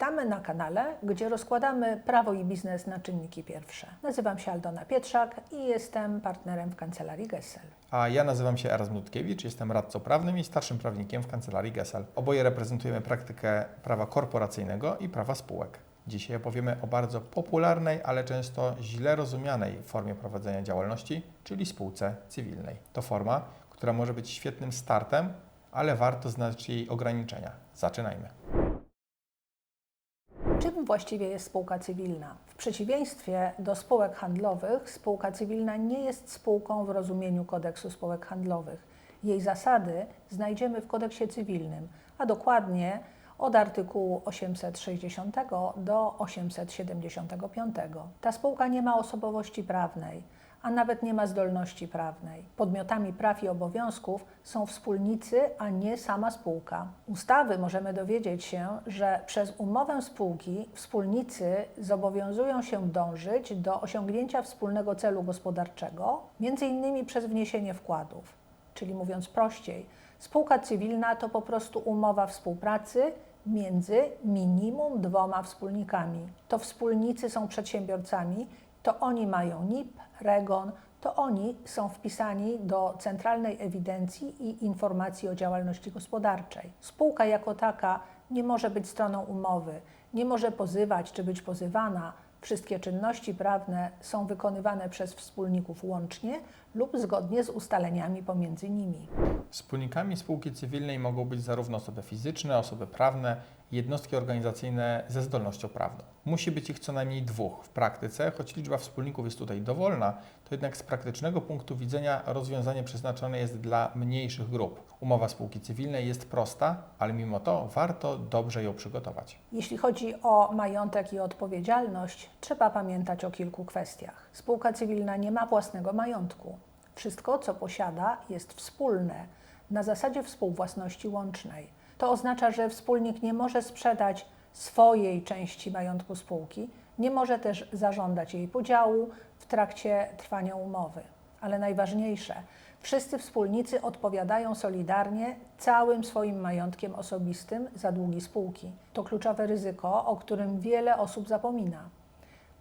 Witamy na kanale, gdzie rozkładamy prawo i biznes na czynniki pierwsze. Nazywam się Aldona Pietrzak i jestem partnerem w kancelarii Gessel. A ja nazywam się Eras Mutkiewicz, jestem radcą prawnym i starszym prawnikiem w kancelarii Gesel. Oboje reprezentujemy praktykę prawa korporacyjnego i prawa spółek. Dzisiaj opowiemy o bardzo popularnej, ale często źle rozumianej formie prowadzenia działalności, czyli spółce cywilnej. To forma, która może być świetnym startem, ale warto znać jej ograniczenia. Zaczynajmy. Czym właściwie jest spółka cywilna? W przeciwieństwie do spółek handlowych, spółka cywilna nie jest spółką w rozumieniu kodeksu spółek handlowych. Jej zasady znajdziemy w kodeksie cywilnym, a dokładnie od artykułu 860 do 875. Ta spółka nie ma osobowości prawnej, a nawet nie ma zdolności prawnej. Podmiotami praw i obowiązków są wspólnicy, a nie sama spółka. Ustawy możemy dowiedzieć się, że przez umowę spółki wspólnicy zobowiązują się dążyć do osiągnięcia wspólnego celu gospodarczego, między innymi przez wniesienie wkładów. Czyli mówiąc prościej, spółka cywilna to po prostu umowa współpracy między minimum dwoma wspólnikami. To wspólnicy są przedsiębiorcami, to oni mają NIP, REGON, to oni są wpisani do Centralnej Ewidencji i Informacji o Działalności Gospodarczej. Spółka jako taka nie może być stroną umowy, nie może pozywać czy być pozywana. Wszystkie czynności prawne są wykonywane przez wspólników łącznie lub zgodnie z ustaleniami pomiędzy nimi. Wspólnikami spółki cywilnej mogą być zarówno osoby fizyczne, osoby prawne, jednostki organizacyjne ze zdolnością prawną. Musi być ich co najmniej dwóch. W praktyce, choć liczba wspólników jest tutaj dowolna, to jednak z praktycznego punktu widzenia rozwiązanie przeznaczone jest dla mniejszych grup. Umowa spółki cywilnej jest prosta, ale mimo to warto dobrze ją przygotować. Jeśli chodzi o majątek i odpowiedzialność, trzeba pamiętać o kilku kwestiach. Spółka cywilna nie ma własnego majątku. Wszystko, co posiada, jest wspólne, na zasadzie współwłasności łącznej. To oznacza, że wspólnik nie może sprzedać swojej części majątku spółki, nie może też zażądać jej podziału w trakcie trwania umowy. Ale najważniejsze, wszyscy wspólnicy odpowiadają solidarnie całym swoim majątkiem osobistym za długi spółki. To kluczowe ryzyko, o którym wiele osób zapomina.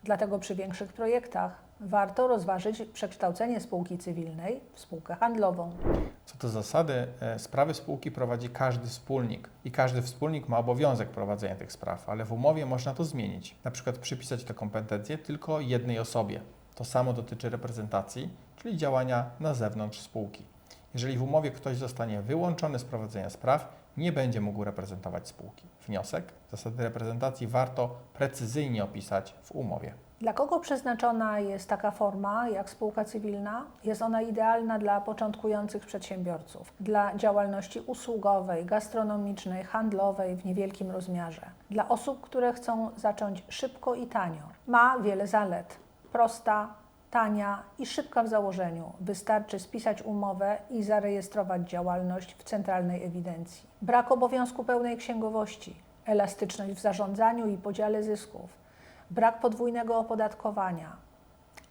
Dlatego przy większych projektach warto rozważyć przekształcenie spółki cywilnej w spółkę handlową. Co do zasady, e, sprawy spółki prowadzi każdy wspólnik i każdy wspólnik ma obowiązek prowadzenia tych spraw, ale w umowie można to zmienić. Na przykład przypisać te kompetencje tylko jednej osobie. To samo dotyczy reprezentacji, czyli działania na zewnątrz spółki. Jeżeli w umowie ktoś zostanie wyłączony z prowadzenia spraw, nie będzie mógł reprezentować spółki. Wniosek: zasady reprezentacji warto precyzyjnie opisać w umowie. Dla kogo przeznaczona jest taka forma jak spółka cywilna? Jest ona idealna dla początkujących przedsiębiorców, dla działalności usługowej, gastronomicznej, handlowej w niewielkim rozmiarze, dla osób, które chcą zacząć szybko i tanio. Ma wiele zalet. Prosta, tania i szybka w założeniu. Wystarczy spisać umowę i zarejestrować działalność w centralnej ewidencji. Brak obowiązku pełnej księgowości, elastyczność w zarządzaniu i podziale zysków, brak podwójnego opodatkowania,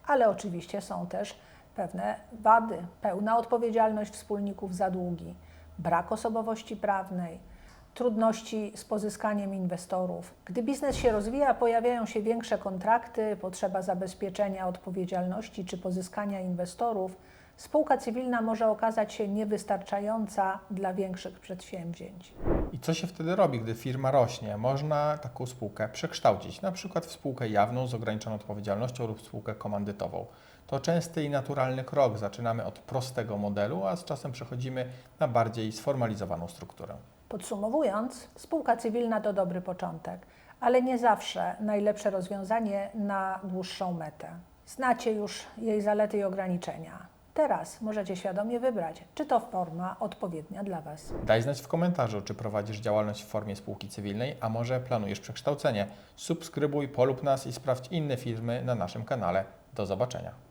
ale oczywiście są też pewne wady. Pełna odpowiedzialność wspólników za długi, brak osobowości prawnej, trudności z pozyskaniem inwestorów. Gdy biznes się rozwija, pojawiają się większe kontrakty, potrzeba zabezpieczenia odpowiedzialności czy pozyskania inwestorów. Spółka cywilna może okazać się niewystarczająca dla większych przedsięwzięć. I co się wtedy robi, gdy firma rośnie? Można taką spółkę przekształcić, na przykład w spółkę jawną z ograniczoną odpowiedzialnością lub spółkę komandytową. To częsty i naturalny krok. Zaczynamy od prostego modelu, a z czasem przechodzimy na bardziej sformalizowaną strukturę. Podsumowując, spółka cywilna to dobry początek, ale nie zawsze najlepsze rozwiązanie na dłuższą metę. Znacie już jej zalety i ograniczenia. Teraz możecie świadomie wybrać, czy to forma odpowiednia dla Was. Daj znać w komentarzu, czy prowadzisz działalność w formie spółki cywilnej, a może planujesz przekształcenie. Subskrybuj, polub nas i sprawdź inne firmy na naszym kanale. Do zobaczenia.